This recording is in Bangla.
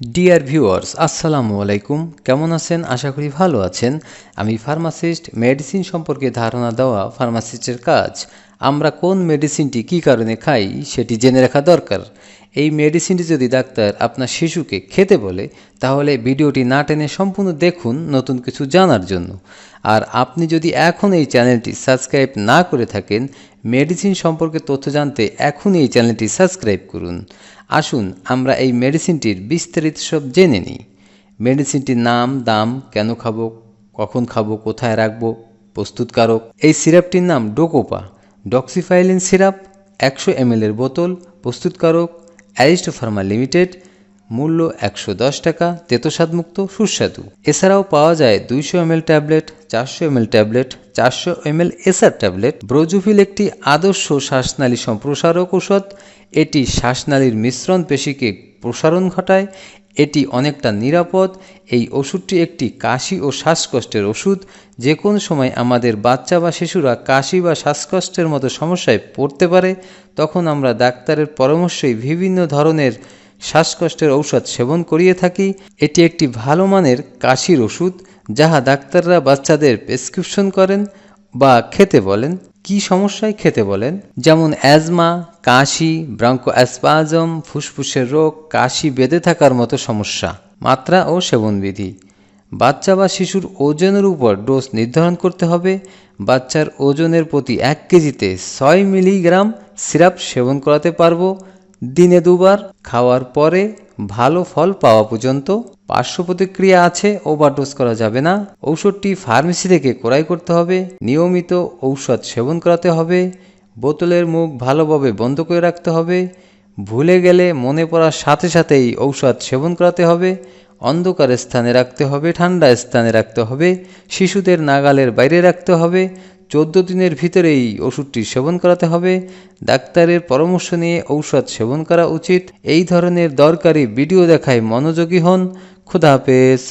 ডিয়ার ভিউয়ার্স আসসালামু আলাইকুম। কেমন আছেন? আশা করি ভালো আছেন। আমি ফার্মাসিস্ট মেডিসিন সম্পর্কে ধারণা দেওয়া ফার্মাসিস্টের কাজ। আমরা কোন মেডিসিনটি কী কারণে খাই সেটি জেনে রাখা দরকার। এই মেডিসিনটি যদি ডাক্তার আপনার শিশুকে খেতে বলে, তাহলে ভিডিওটি না টেনে সম্পূর্ণ দেখুন নতুন কিছু জানার জন্য। আর আপনি যদি এখন এই চ্যানেলটি সাবস্ক্রাইব না করে থাকেন মেডিসিন সম্পর্কে তথ্য জানতে এখনই এই চ্যানেলটি সাবস্ক্রাইব করুন। আসুন আমরা এই মেডিসিনটির বিস্তারিত সব জেনে নিই। মেডিসিনটির নাম, দাম, কেন খাব, কখন খাব, কোথায় রাখব, প্রস্তুতকারক। এই সিরাপটির নাম ডোকোপা। ডক্সিফাইলিন সিরাপ একশো এর বোতল, প্রস্তুতকারক, অ্যারিস্টো ফার্মা লিমিটেড, মূল্য একশো দশ টাকা, তেতোস্বাদমুক্ত, সুস্বাদু। এছাড়াও পাওয়া যায় দুইশো এমএল ট্যাবলেট, চারশো এমএল ট্যাবলেট, চারশো এমএল এসআর ট্যাবলেট। ব্রোজুফিল একটি আদর্শ শ্বাসনালী সম্প্রসারক ঔষধ। এটি শ্বাসনালীর মিশ্রণ পেশিকে প্রসারণ ঘটায় এটি অনেকটা নিরাপদ। এই ওষুধটি একটি কাশি ও শ্বাসকষ্টের ওষুধ। যে কোনো সময় আমাদের বাচ্চা বা শিশুরা কাশি বা শ্বাসকষ্টের মতো সমস্যায় পড়তে পারে, তখন আমরা ডাক্তারের পরামর্শেই বিভিন্ন ধরনের শ্বাসকষ্টের ঔষধ সেবন করিয়ে থাকি। এটি একটি ভালো মানের কাশির ওষুধ, যাহা ডাক্তাররা বাচ্চাদের প্রেসক্রিপশন করেন বা খেতে বলেন। কি সমস্যায় খেতে বলেন? যেমন অ্যাজমা, কাশি ব্রাঙ্কো অ্যাসপাজম ফুসফুসের রোগ, কাশি বেঁধে থাকার মতো সমস্যা, মাত্রা ও সেবনবিধি। বাচ্চা বা শিশুর ওজনের উপর ডোজ নির্ধারণ করতে হবে। বাচ্চার ওজনের প্রতি এক কেজিতে ছয় মিলিগ্রাম সিরাপ সেবন করাতে পারব। দিনে দুবার, খাওয়ার পরে ভালো ফল পাওয়া পর্যন্ত। পার্শ্ব প্রতিক্রিয়া আছে, ওভারডোজ করা যাবে না। ঔষধটি ফার্মেসি থেকে ক্রয় করতে হবে, নিয়মিত ঔষধ সেবন করাতে হবে, বোতলের মুখ ভালোভাবে বন্ধ করে রাখতে হবে, ভুলে গেলে মনে পড়ার সাথে সাথেই ঔষধ সেবন করাতে হবে, অন্ধকার স্থানে রাখতে হবে, ঠান্ডা স্থানে রাখতে হবে, শিশুদের নাগালের বাইরে রাখতে হবে, চোদ্দ দিনের ভিতরেই ওষুধটি সেবন করাতে হবে, ডাক্তারের পরামর্শ নিয়ে ঔষধ সেবন করা উচিত। এই ধরনের দরকারি ভিডিও দেখায় মনোযোগী হন खुदा हाफिज़